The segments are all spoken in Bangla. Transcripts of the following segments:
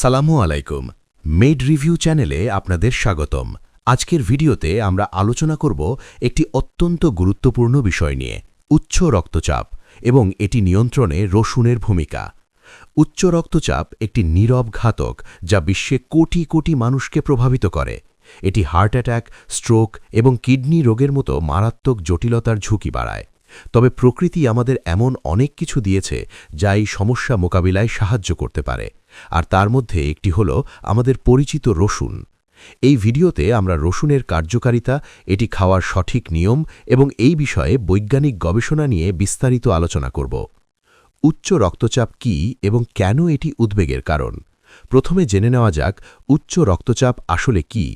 সালামু আলাইকুম। মেড রিভিউ চ্যানেলে আপনাদের স্বাগতম। আজকের ভিডিওতে আমরা আলোচনা করব একটি অত্যন্ত গুরুত্বপূর্ণ বিষয় নিয়ে, উচ্চ রক্তচাপ এবং এটি নিয়ন্ত্রণে রসুনের ভূমিকা। উচ্চ রক্তচাপ একটি নীরব ঘাতক যা বিশ্বে কোটি কোটি মানুষকে প্রভাবিত করে। এটি হার্ট অ্যাটাক, স্ট্রোক এবং কিডনি রোগের মতো মারাত্মক জটিলতার ঝুঁকি বাড়ায়। তবে প্রকৃতি আমাদের এমন অনেক কিছু দিয়েছে যা এই সমস্যা মোকাবিলায় সাহায্য করতে পারে। আর তার মধ্যে একটি হল আমাদের পরিচিত রসুন। এই ভিডিওতে আমরা রসুনের কার্যকারিতা, এটি খাওয়ার সঠিক নিয়ম এবং এই বিষয়ে বৈজ্ঞানিক গবেষণা নিয়ে বিস্তারিত আলোচনা করব। উচ্চ রক্তচাপ কি এবং কেন এটি উদ্বেগের কারণ? প্রথমে জেনে নেওয়া যাক উচ্চ রক্তচাপ আসলে কি।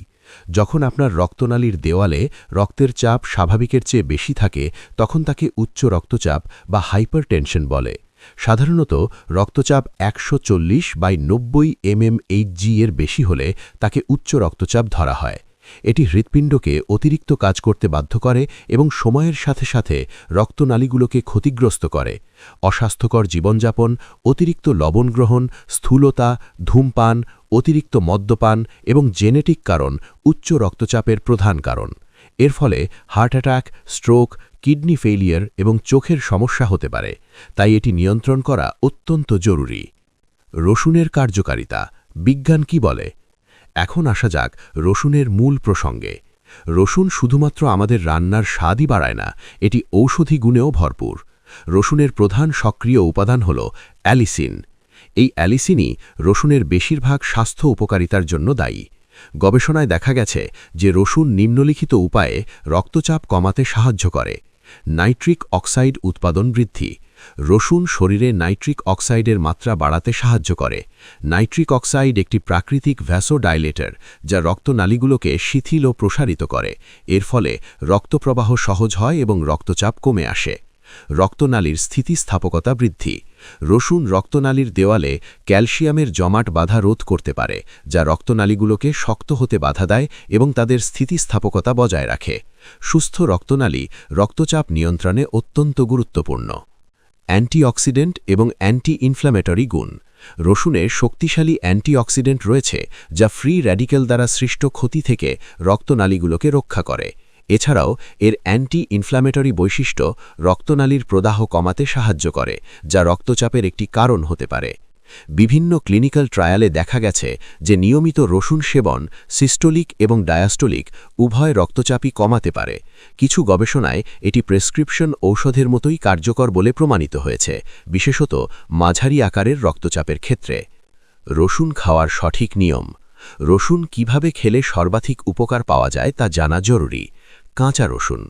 যখন আপনার রক্তনালীর দেওয়ালে রক্তের চাপ স্বাভাবিকের চেয়ে বেশি থাকে, তখন তাকে উচ্চ রক্তচাপ বা হাইপারটেনশন বলে। সাধারণত রক্তচাপ একশো চল্লিশ বাই নব্বই এমএমএইচজি এর বেশি হলে তাকে উচ্চ রক্তচাপ ধরা হয়। এটি হৃৎপিণ্ডকে অতিরিক্ত কাজ করতে বাধ্য করে এবং সময়ের সাথে সাথে রক্তনালীগুলোকে ক্ষতিগ্রস্ত করে। অস্বাস্থ্যকর জীবনযাপন, অতিরিক্ত লবণ গ্রহণ, স্থূলতা, ধূমপান, অতিরিক্ত মদ্যপান এবং জেনেটিক কারণ উচ্চ রক্তচাপের প্রধান কারণ। এর ফলে heart attack, stroke, kidney failure এবং চোখের সমস্যা হতে পারে। তাই এটি নিয়ন্ত্রণ করা অত্যন্ত জরুরি। রসুনের কার্যকারিতা। বিজ্ঞান কি বলে? এখন আসা যাক রসুনের মূল প্রসঙ্গে। রসুন শুধুমাত্র আমাদের রান্নার স্বাদই বাড়ায় না, এটি ঔষধি গুণেও ভরপুর। রসুনের প্রধান সক্রিয় উপাদান হল অ্যালিসিন। এই অ্যালিসিনই রসুনের বেশিরভাগ স্বাস্থ্য উপকারিতার জন্য দায়ী। গবেষণায় দেখা গেছে যে রসুন নিম্নলিখিত উপায়ে রক্তচাপ কমাতে সাহায্য করে। নাইট্রিক অক্সাইড উৎপাদন বৃদ্ধি। রসুন শরীরে নাইট্রিক অক্সাইডের মাত্রা বাড়াতে সাহায্য করে। নাইট্রিক অক্সাইড একটি প্রাকৃতিক ভ্যাসোডাইলেটর যা রক্তনালীগুলোকে শিথিল ও প্রসারিত করে। এর ফলে রক্তপ্রবাহ সহজ হয় এবং রক্তচাপ কমে আসে। রক্তনালীর স্থিতিস্থাপকতা বৃদ্ধি। রসুন রক্তনালীর দেওয়ালে ক্যালসিয়ামের জমাট বাধা রোধ করতে পারে, যা রক্তনালীগুলোকে শক্ত হতে বাধা দেয় এবং তাদের স্থিতিস্থাপকতা বজায় রাখে। সুস্থ রক্তনালী রক্তচাপ নিয়ন্ত্রণে অত্যন্ত গুরুত্বপূর্ণ। অ্যান্টিঅক্সিডেন্ট এবং অ্যান্টি ইনফ্ল্যামেটরি গুণ। রসুনে শক্তিশালী অ্যান্টিঅক্সিডেন্ট রয়েছে, যা ফ্রি র্যাডিক্যাল দ্বারা সৃষ্ট ক্ষতি থেকে রক্তনালীগুলোকে রক্ষা করে। এছাড়াও, এর অ্যান্টি ইনফ্ল্যামেটরি বৈশিষ্ট্য রক্তনালীর প্রদাহ কমাতে সাহায্য করে, যা রক্তচাপের একটি কারণ হতে পারে। বিভিন্ন ক্লিনিক্যাল ট্রায়ালে দেখা গেছে যে নিয়মিত রসুন সেবন, সিস্টোলিক এবং ডায়াস্টোলিক উভয় রক্তচাপই কমাতে পারে। কিছু গবেষণায় এটি প্রেসক্রিপশন ঔষধের মতোই কার্যকর বলে প্রমাণিত হয়েছে, বিশেষত মাঝারি আকারের রক্তচাপের ক্ষেত্রে। রসুন খাওয়ার সঠিক নিয়ম। রসুন কীভাবে খেলে সর্বাধিক উপকার পাওয়া যায় তা জানা জরুরি। কাঁচা রসুন।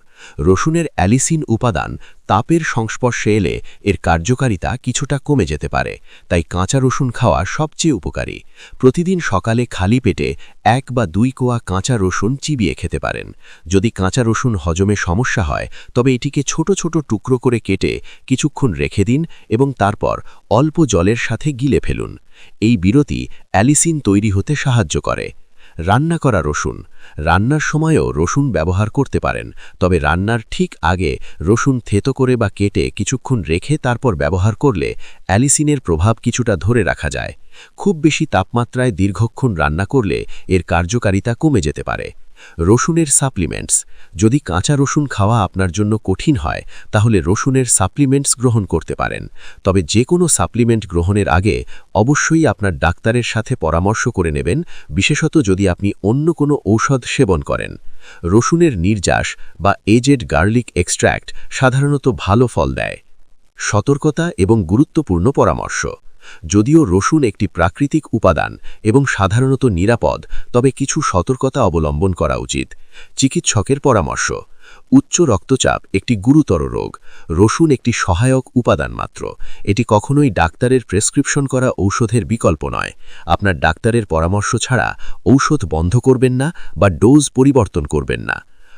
রসুনের অ্যালিসিন উপাদান তাপের সংস্পর্শে এলে এর কার্যকারিতা কিছুটা কমে যেতে পারে, তাই কাঁচা রসুন খাওয়া সবচেয়ে উপকারী। প্রতিদিন সকালে খালি পেটে এক বা দুই কোয়া কাঁচা রসুন চিবিয়ে খেতে পারেন। যদি কাঁচা রসুন হজমে সমস্যা হয়, তবে এটিকে ছোট ছোট টুকরো করে কেটে কিছুক্ষণ রেখে দিন এবং তারপর অল্প জলের সাথে গিলে ফেলুন। এই বিরতি অ্যালিসিন তৈরি হতে সাহায্য করে। রান্না করা রসুন। রান্নার সময়ও রসুন ব্যবহার করতে পারেন, তবে রান্নার ঠিক আগে রসুন থেতো করে বা কেটে কিছুক্ষণ রেখে তারপর ব্যবহার করলে অ্যালিসিনের প্রভাব কিছুটা ধরে রাখা যায়। খুব বেশি তাপমাত্রায় দীর্ঘক্ষণ রান্না করলে এর কার্যকারিতা কমে যেতে পারে। রসুনের সাপ্লিমেন্টস। যদি কাঁচা রসুন খাওয়া আপনার জন্য কঠিন হয়, তাহলে রসুনের সাপ্লিমেন্টস গ্রহণ করতে পারেন। তবে যে কোনো সাপ্লিমেন্ট গ্রহণের আগে অবশ্যই আপনার ডাক্তারের সাথে পরামর্শ করে নেবেন, বিশেষত যদি আপনি অন্য কোনো ঔষধ সেবন করেন। রসুনের নির্যাস বা এজেড গার্লিক এক্সট্র্যাক্ট সাধারণত ভালো ফল দেয়। সতর্কতা এবং গুরুত্বপূর্ণ পরামর্শ। যদিও রসুন একটি প্রাকৃতিক উপাদান এবং সাধারণত নিরাপদ, তবে কিছু সতর্কতা অবলম্বন করা উচিত। চিকিৎসকের পরামর্শ, উচ্চ রক্তচাপ একটি গুরুতর রোগ, রসুন একটি সহায়ক উপাদান মাত্র। এটি কখনোই ডাক্তারের প্রেসক্রিপশন করা ঔষধের বিকল্প নয়। আপনার ডাক্তারের পরামর্শ ছাড়া ঔষধ বন্ধ করবেন না বা ডোজ পরিবর্তন করবেন না।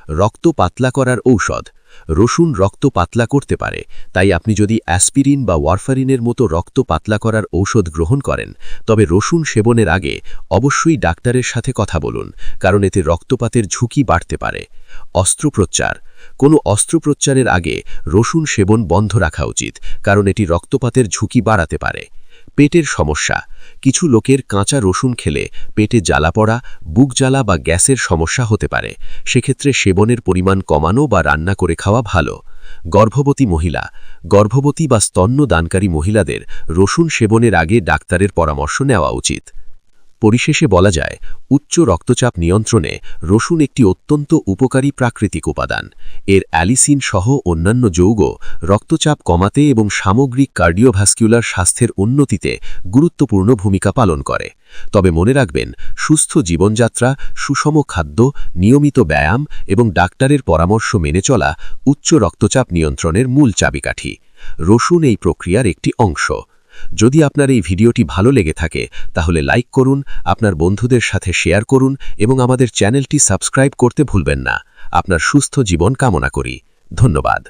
রক্ত পাতলা করার ঔষধ রসুন রক্ত পাতলা করতে পারে, তাই আপনি যদি অ্যাসপিরিন বা ওয়ারফারিনের মতো রক্ত পাতলা করার ঔষধ গ্রহণ করেন, তবে রসুন সেবনের আগে অবশ্যই ডাক্তারের সাথে কথা বলুন, কারণ এতে রক্তপাতের ঝুঁকি বাড়তে পারে। অস্ত্রোপচার। কোনো অস্ত্রোপচারের আগে রসুন সেবন বন্ধ রাখা উচিত, কারণ এটি রক্তপাতের ঝুঁকি বাড়াতে পারে। পেটের সমস্যা। কিছু লোকের কাঁচা রসুন খেলে পেটে জ্বালা পড়া, বুক জ্বালা বা গ্যাসের সমস্যা হতে পারে। সেক্ষেত্রে সেবনের পরিমাণ কমানো বা রান্না করে খাওয়া ভালো। গর্ভবতী মহিলা, গর্ভবতী বা স্তন্যদানকারী মহিলাদের রসুন সেবনের আগে ডাক্তারের পরামর্শ নেওয়া উচিত। পরিশেষে বলা যায়, উচ্চ রক্তচাপ নিয়ন্ত্রণে রসুন একটি অত্যন্ত উপকারী প্রাকৃতিক উপাদান। এর অ্যালিসিন সহ অন্যান্য যৌগ রক্তচাপ কমাতে এবং সামগ্রিক কার্ডিওভাস্কুলার স্বাস্থ্যের উন্নতিতে গুরুত্বপূর্ণ ভূমিকা পালন করে। তবে মনে রাখবেন, সুস্থ জীবনযাত্রা, সুষম খাদ্য, নিয়মিত ব্যায়াম এবং ডাক্তারের পরামর্শ মেনে চলা উচ্চ রক্তচাপ নিয়ন্ত্রণের মূল চাবিকাঠি। রসুন এই প্রক্রিয়ার একটি অংশ। যদি আপনার এই ভিডিওটি ভালো লেগে থাকে, তাহলে লাইক করুন, আপনার বন্ধুদের সাথে শেয়ার করুন এবং আমাদের চ্যানেলটি সাবস্ক্রাইব করতে ভুলবেন না। আপনার সুস্থ জীবন কামনা করি। ধন্যবাদ।